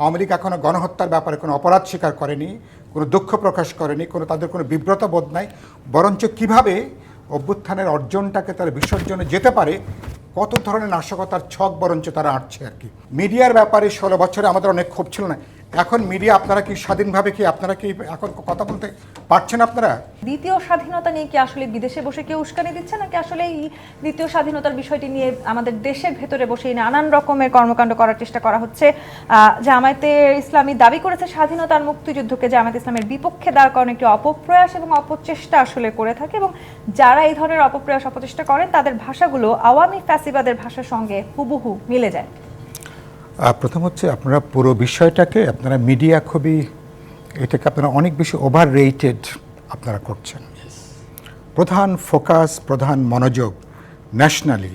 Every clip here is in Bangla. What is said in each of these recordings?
আওয়ামী লীগ এখনও গণহত্যার ব্যাপারে কোনো অপরাধ স্বীকার করেনি, কোনো দুঃখ প্রকাশ করেনি, কোনো তাদের কোনো বিব্রত বোধ নাই। বরঞ্চ কীভাবে অভ্যুত্থানের অর্জনটাকে তারা বিসর্জনে যেতে পারে, কত ধরনের নাশকতার ছক বরঞ্চ তারা আঁটছে আর কি। মিডিয়ার ব্যাপারে ষোলো বছরে আমাদের অনেক ক্ষোভ ছিল না। এখন মিডিয়া আপনারা কি স্বাধীনভাবে কি আপনারা কি এখন কথা বলতে পারছেন আপনারা? দ্বিতীয় স্বাধীনতা নিয়ে কি আসলে বিদেশে বসে কেউ উস্কানি দিচ্ছে? নাকি আসলে এই দ্বিতীয় স্বাধীনতার বিষয়টি নিয়ে আমাদের দেশের ভেতরে বসেই নানান রকমের কর্মকাণ্ড করার চেষ্টা করা হচ্ছে? জামায়াতে ইসলামী দাবি করেছে স্বাধীনতার মুক্তিযুদ্ধকে জামায়াত ইসলামের বিপক্ষে দাঁড় করানো একটি অপপ্রয়াস এবং অপচেষ্টা আসলে করে থাকে এবং যারা এই ধরনের অপপ্রয়াস, অপচেষ্টা করেন, তাদের ভাষাগুলো আওয়ামী ফ্যাসিবাদের ভাষার সঙ্গে হুবহু মিলে যায়। প্রথম হচ্ছে আপনারা পুরো বিষয়টাকে আপনারা মিডিয়া খুবই এটাকে আপনারা অনেক বেশি ওভার রেটেড আপনারা করছেন। প্রধান ফোকাস প্রধান মনোযোগ ন্যাশনালি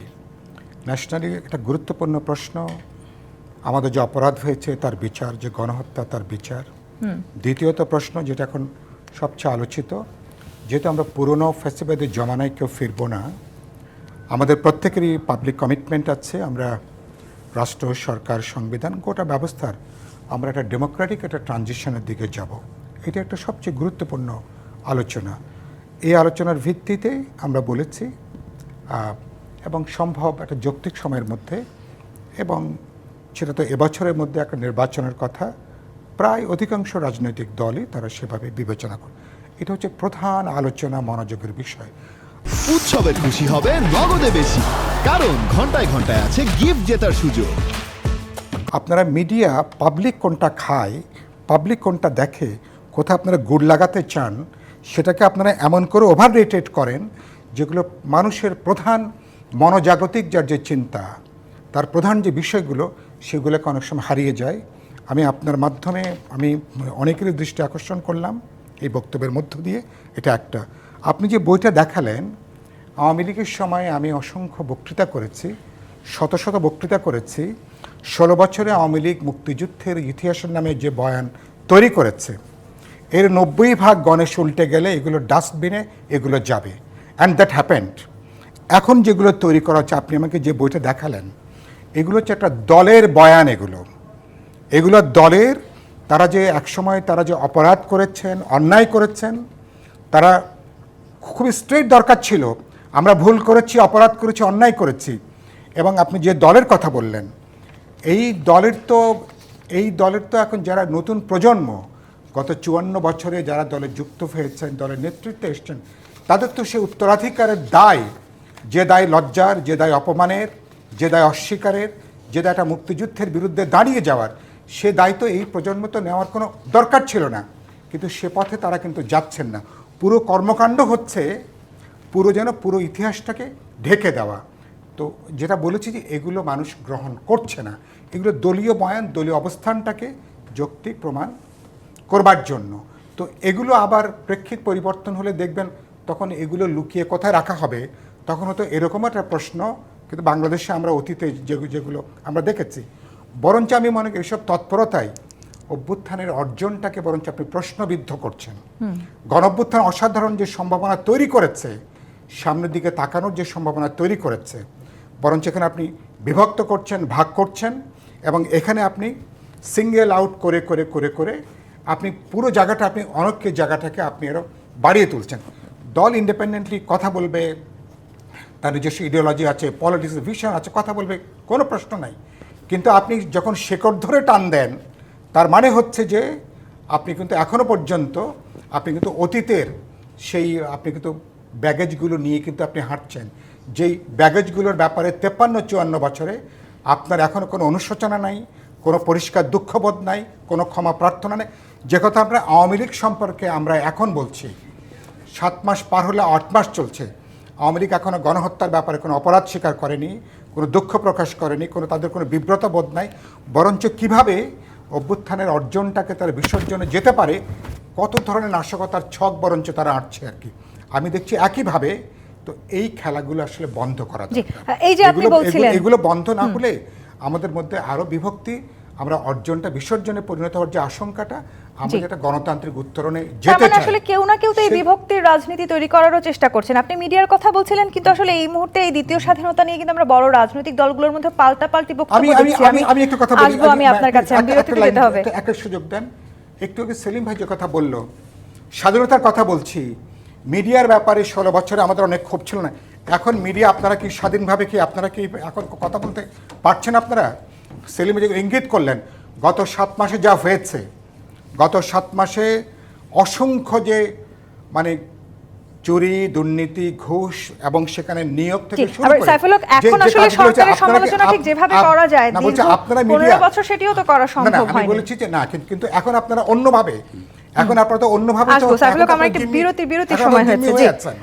ন্যাশনালি একটা গুরুত্বপূর্ণ প্রশ্ন আমাদের যে অপরাধ হয়েছে তার বিচার যে গণহত্যা তার বিচার। দ্বিতীয়ত প্রশ্ন যেটা এখন সবচেয়ে আলোচিত যেহেতু আমরা পুরনো ফেস্টিভ্যালের জমানায় কেউ ফিরবো না আমাদের প্রত্যেকেরই পাবলিক কমিটমেন্ট আছে আমরা রাষ্ট্র, সরকার, সংবিধান, গোটা ব্যবস্থার আমরা একটা ডেমোক্রেটিক একটা ট্রানজিশনের দিকে যাব। এটা একটা সবচেয়ে গুরুত্বপূর্ণ আলোচনা। এই আলোচনার ভিত্তিতে আমরা বলেছি এবং সম্ভব একটা যৌক্তিক সময়ের মধ্যে এবং সেটা তো এবছরের মধ্যে একটা নির্বাচনের কথা, প্রায় অধিকাংশ রাজনৈতিক দলই তারা সেভাবে বিবেচনা করে, এটা হচ্ছে প্রধান আলোচনা মনোযোগের বিষয়। উৎসবে খুশি হবে নগদে বেশি, কারণ ঘন্টায় ঘন্টায় আছে গিফট জেতার সুযোগ। আপনারা মিডিয়া পাবলিক কোনটা খায় পাবলিক কোনটা দেখে, কোথায় আপনারা গুড় লাগাতে চান, সেটাকে আপনারা এমন করে ওভার রেটেড করেন, যেগুলো মানুষের প্রধান মনোজাগতিক যার যে চিন্তা, তার প্রধান যে বিষয়গুলো, সেগুলোকে অনেক সময় হারিয়ে যায়। আমি আপনার মাধ্যমে, আমি অনেকেরই দৃষ্টি আকর্ষণ করলাম এই বক্তব্যের মধ্য দিয়ে। এটা একটা। আপনি যে বইটা দেখালেন, আওয়ামী লীগের সময় আমি অসংখ্য বক্তৃতা করেছি, শত শত বক্তৃতা করেছি, ষোলো বছরে আওয়ামী লীগ মুক্তিযুদ্ধের ইতিহাসের নামে যে বয়ান তৈরি করেছে, এর নব্বই ভাগ গণেশ উল্টে গেলে এগুলো ডাস্টবিনে, এগুলো যাবে। অ্যান্ড দ্যাট হ্যাপেন্ড এখন যেগুলো তৈরি করা হচ্ছে, আপনি আমাকে যে বইটা দেখালেন, এগুলো হচ্ছে একটা দলের বয়ান এগুলো। এগুলো দলের, তারা যে একসময় তারা যে অপরাধ করেছেন, অন্যায় করেছেন, তারা খুবই স্ট্রেট দরকার ছিল। আমরা ভুল করেছি, অপরাধ করেছি, অন্যায় করেছি। এবং আপনি যে দলের কথা বললেন, এই দলের তো, এই দলের তো এখন যারা নতুন প্রজন্ম, গত চুয়ান্ন বছরে যারা দলে যুক্ত হয়েছেন, দলের নেতৃত্বে এসছেন, তাদের তো সে উত্তরাধিকারের দায়। যে দায় লজ্জার, যে দায় অপমানের, যে দায় অস্বীকারের, যে দায়টা মুক্তিযুদ্ধের বিরুদ্ধে দাঁড়িয়ে যাওয়ার, সে দায়িত্ব এই প্রজন্ম তো নেওয়ার কোনো দরকার ছিল না। কিন্তু সে পথে তারা কিন্তু যাচ্ছেন না। পুরো কর্মকাণ্ড হচ্ছে পুরো যেন পুরো ইতিহাসটাকে ঢেকে দেওয়া। তো যেটা বলেছি যে এগুলো মানুষ গ্রহণ করছে না। এগুলো দলীয় বয়ান, দলীয় অবস্থানটাকে যৌক্তিক প্রমাণ করবার জন্য। তো এগুলো আবার প্রেক্ষিত পরিবর্তন হলে দেখবেন তখন এগুলো লুকিয়ে কোথায় রাখা হবে, তখন হয়তো এরকম একটা প্রশ্ন, কিন্তু বাংলাদেশে আমরা অতীতে যেগুলো যেগুলো আমরা দেখেছি। বরঞ্চ আমি মনে করি এসব তৎপরতায় অভ্যুত্থানের অর্জনটাকে বরঞ্চ আপনি প্রশ্নবিদ্ধ করছেন। গণঅভ্যুত্থান অসাধারণ যে সম্ভাবনা তৈরি করেছে সামনের দিকে তাকানোর যে সম্ভাবনা তৈরি করেছে বরঞ্চ এখানে আপনি বিভক্ত করছেন ভাগ করছেন এবং এখানে আপনি সিঙ্গেল আউট করে করে করে করে আপনি পুরো জায়গাটা আপনি অনৈক্য জায়গাটাকে আপনি আরও বাড়িয়ে তুলছেন। দল ইন্ডিপেন্ডেন্টলি কথা বলবে তার নিজস্ব ইডিওলজি আছে পলিটিক্স ভিশন আছে কথা বলবে কোনো প্রশ্ন নাই। কিন্তু আপনি যখন শেকড় ধরে টান দেন তার মানে হচ্ছে যে আপনি কিন্তু এখনও পর্যন্ত, আপনি কিন্তু অতীতের সেই, আপনি কিন্তু ব্যাগেজগুলো নিয়ে কিন্তু আপনি হাঁটছেন। যেই ব্যাগেজগুলোর ব্যাপারে তেপ্পান্ন চুয়ান্ন বছরে আপনার এখনও কোনো অনুশোচনা নাই, কোনো পরিষ্কার দুঃখবোধ নাই, কোনো ক্ষমা প্রার্থনা নেই। যে কথা আমরা আওয়ামী লীগ সম্পর্কে আমরা এখন বলছি, সাত মাস পার হলে আট মাস চলছে। আওয়ামী লীগ এখনও গণহত্যার ব্যাপারে কোনো অপরাধ স্বীকার করেনি, কোনো দুঃখ প্রকাশ করেনি, কোনো তাদের কোনো বিব্রত বোধ নাই। বরঞ্চ কীভাবে অভ্যুত্থানের অর্জনটাকে তারা বিসর্জনে যেতে পারে কত ধরনের নাশকতার ছক বরঞ্চ তারা আঁটছে আর কি। আমি দেখছি একইভাবে তো এই খেলাগুলো আসলে বন্ধ করা যায় এগুলো বন্ধ না হলে আমাদের মধ্যে আরও বিভক্তি আমরা অর্জনটা বিসর্জনে পরিণত হওয়ার যে আশঙ্কাটা আমরা যেটা গণতান্ত্রিক উত্তরণে তার যেতে মানে চাই। আসলে কেউ না কেউ তো এই বিভক্তির রাজনীতি তৈরি করারও চেষ্টা করছেন। আপনি মিডিয়ার কথা বলছিলেন কিন্তু আসলে এই মুহূর্তে এই দ্বিতীয় স্বাধীনতা নিয়ে কিন্তু আমরা বড় রাজনৈতিক দলগুলোর মধ্যে পাল্টাপাল্টি বক্তব্য আমি আমি আমি আমি একটু কথা বলি। আমি আপনার কাছে। আমি বিরতিতে যেতে হবে। একটা সুযোগ দেন। একটু আগে সেলিম ভাই যে কথা বলল স্বাধীনতার কথা বলছি। মিডিয়ার ব্যাপারে ষোলো বছরে আমাদের অনেক ক্ষোভ ছিল না। এখন মিডিয়া আপনারা কি স্বাধীনভাবে কি আপনারা কি এখন কথা বলতে পারছেন আপনারা? সেলিম যে ইঙ্গিত করলেন গত সাত মাসে যা হয়েছে গত সাত মাসে অসংখ্য যে মানে চুরি দুর্নীতি ঘুষ এবং সেখানে নিয়োগ থেকে শুরু করে সাইফুল এখন আসলে সরকারের আপনারা সমালোচনা ঠিক যেভাবে করা যায় না, বলছি আপনারা মিডিয়া বছর সেটিও তো করা সম্ভব আমি বলেছি যে না কিন্তু- এখন আপনারা অন্যভাবে এখন আপনারা তো অন্যভাবে তো- সাইফুল হক, এখন তো আমার আপনারা একটি বিরতি- সময় হয়েছে, হয়ে।